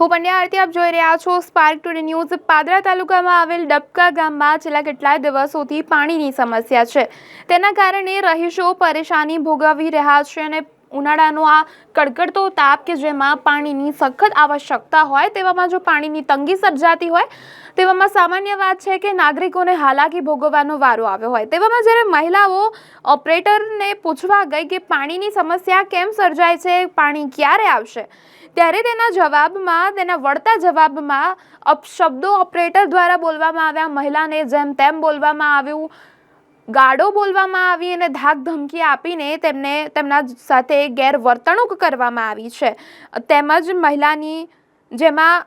હું પંડ્યા આરતી, આપ જોઈ રહ્યા છો સ્પાર્ક ટુડે ન્યૂઝ પાદરા તાલુકામાં આવેલ ડબકા ગામમાં છેલ્લા કેટલાય દિવસોથી પાણીની સમસ્યા છે. તેના કારણે રહીશો પરેશાની ભોગવી રહ્યા છે અને ઉનાળાનો આ કડકડતો તાપ કે જેમાં પાણીની સખત આવશ્યકતા હોય તેવામાં જો પાણીની તંગી સર્જાતી હોય, તેવામાં સામાન્ય વાત છે કે નાગરિકોને હાલાકી ભોગવવાનો વારો આવ્યો હોય. તેવામાં જ્યારે મહિલાઓ ઓપરેટરને પૂછવા ગઈ કે પાણીની સમસ્યા કેમ સર્જાય છે, પાણી ક્યારે આવશે, ત્યારે તેના જવાબમાં, તેના વળતા જવાબમાં અપશબ્દો ઓપરેટર દ્વારા બોલવામાં આવ્યા. મહિલાને જેમ તેમ બોલવામાં આવ્યું. ગાળો બોલવામાં આવી અને ધાક ધમકી આપીને તેમને તેમના સાથે ગેરવર્તણૂક કરવામાં આવી છે. તેમજ મહિલાની, જેમાં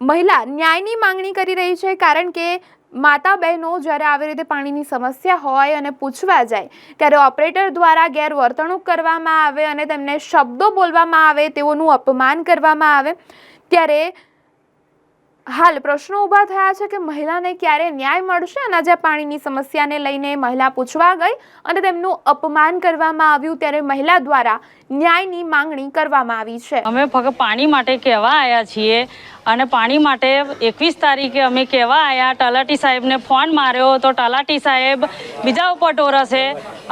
મહિલા ન્યાયની માંગણી કરી રહી છે, કારણ કે માતા બહેનો જ્યારે આવી રીતે પાણીની સમસ્યા હોય અને પૂછવા જાય, ત્યારે ઓપરેટર દ્વારા ગેરવર્તણૂક કરવામાં આવે અને તેમને શબ્દો બોલવામાં આવે, તેઓનું અપમાન કરવામાં આવે, ત્યારે હાલ પ્રશ્નો ઊભા થયા છે કે મહિલાને ક્યારે ન્યાય મળશે? અને આજે પાણીની સમસ્યાને લઈને મહિલા પૂછવા ગઈ અને તેમનું અપમાન કરવામાં આવ્યું ત્યારે મહિલા દ્વારા ન્યાયની માંગણી કરવામાં આવી છે. અમે ફક્ત પાણી માટે કહેવા આવ્યા છીએ અને પાણી માટે એકવીસ તારીખે અમે કહેવા આવ્યા તલાટી સાહેબને ફોન માર્યો તો તલાટી સાહેબ બીજા ઉપર ટોરસે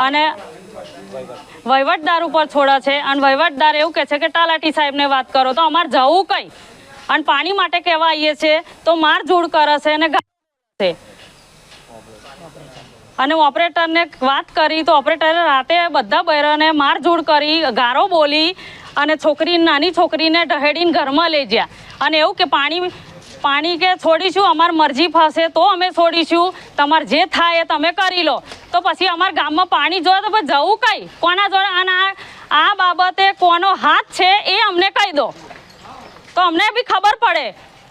અને વહીવટદાર ઉપર છોડે છે. અને વહીવટદાર એવું કહે છે કે તલાટી સાહેબને વાત કરો તો અમારે જવું કઈ? અને પાણી માટે કહેવા આવીએ છીએ તો માર જોડ કરે છે અને છે. અને ઓપરેટરને વાત કરી, તો ઓપરેટરે રાતે બધા બૈરાને મારઝૂડ કરી, ગારો બોલી અને છોકરી, નાની છોકરીને ઢહેડીને ઘરમાં લઈ ગયા. અને એવું કે પાણી પાણી કે છોડીશું, અમારી મરજી ફસે, તો અમે છોડીશું. તમારે જે થાય એ તમે કરી લો. તો પછી અમારા ગામમાં પાણી જોઈએ તો જવું કઈ? કોના જોડે? અને આ બાબતે કોનો હાથ છે એ અમને કહી દો. તો અમને બી ખબર પડે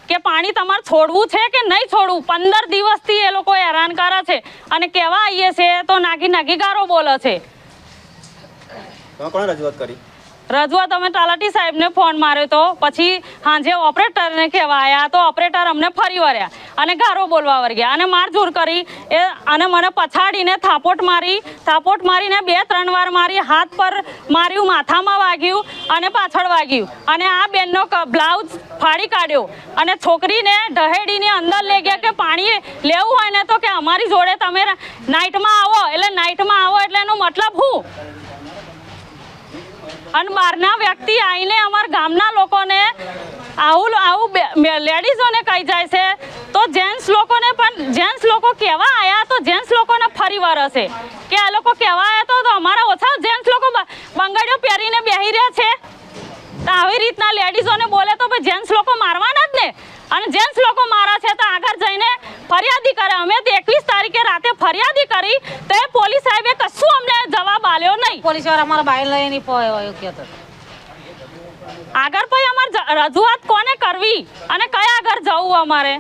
કે પાણી તમારે છોડવું છે કે નહીં છોડવું? પંદર દિવસથી એ લોકો હેરાન કરે છે. અને કહેવા આવીએ છે તો નાગી નાગી ગારો બોલે છે રજૂઆત કરી? રજૂઆત તમે તલાટી સાહેબને ફોન માર્યો તો. પછી સાંજે ઓપરેટરને કહેવા આવ્યા તો ઓપરેટર અમને ફરી વળ્યા અને ગારો બોલવા વર્ગ્યા અને મારઝૂર કરી એ અને મને પછાડીને થાપોટ મારી, થાપોટ મારીને બે ત્રણ વાર મારી હાથ પર માર્યું, માથામાં વાગ્યું અને પાછળ વાગ્યું અને આ બેનનો બ્લાઉઝ ફાડી કાઢ્યો અને છોકરીને ઢહેડીને અંદર લઈ ગયા કે પાણી લેવું હોય ને તો કે અમારી જોડે તમે નાઇટમાં આવો એટલે નાઇટમાં આવો એટલે એનો મતલબ શું અને બહારના વ્યક્તિ આવીને અમારા ગામના લોકોને આવું આવું લેડીઝોને કહી જાય છે, તો જેન્ટ્સ લોકોને પણ જેન્ટ્સ લોકો કહેવા આવ્યા તો જેન્ટ્સ લોકોને ફરી વરસે કે આ લોકો કહેવા આવ્યા તો અમારા ઓછા જેન્ટ્સ લોકો બંગડીઓ પહેરીને બેહી રહ્યા છે. તો આવી રીતના લેડીઝોને બોલે તો ભાઈ જેન્ટ્સ લોકો મારવાના જ ને. અને જેન્ટ્સ લોકો મારા છે તો આગળ જઈને ફરિયાદી કરે. અમે તો એકવીસ તારીખે રાતે ફરિયાદી કરી તો એ પોલીસ સાહેબે કશું અમને જવાબ આલ્યો નહીં પોલીસવાળા અમારા બાઈ લઈને પોયો એવું કહેતો આગળ પછી અમારે રજૂઆત કોને કરવી? અને કયા આગળ જવું અમારે?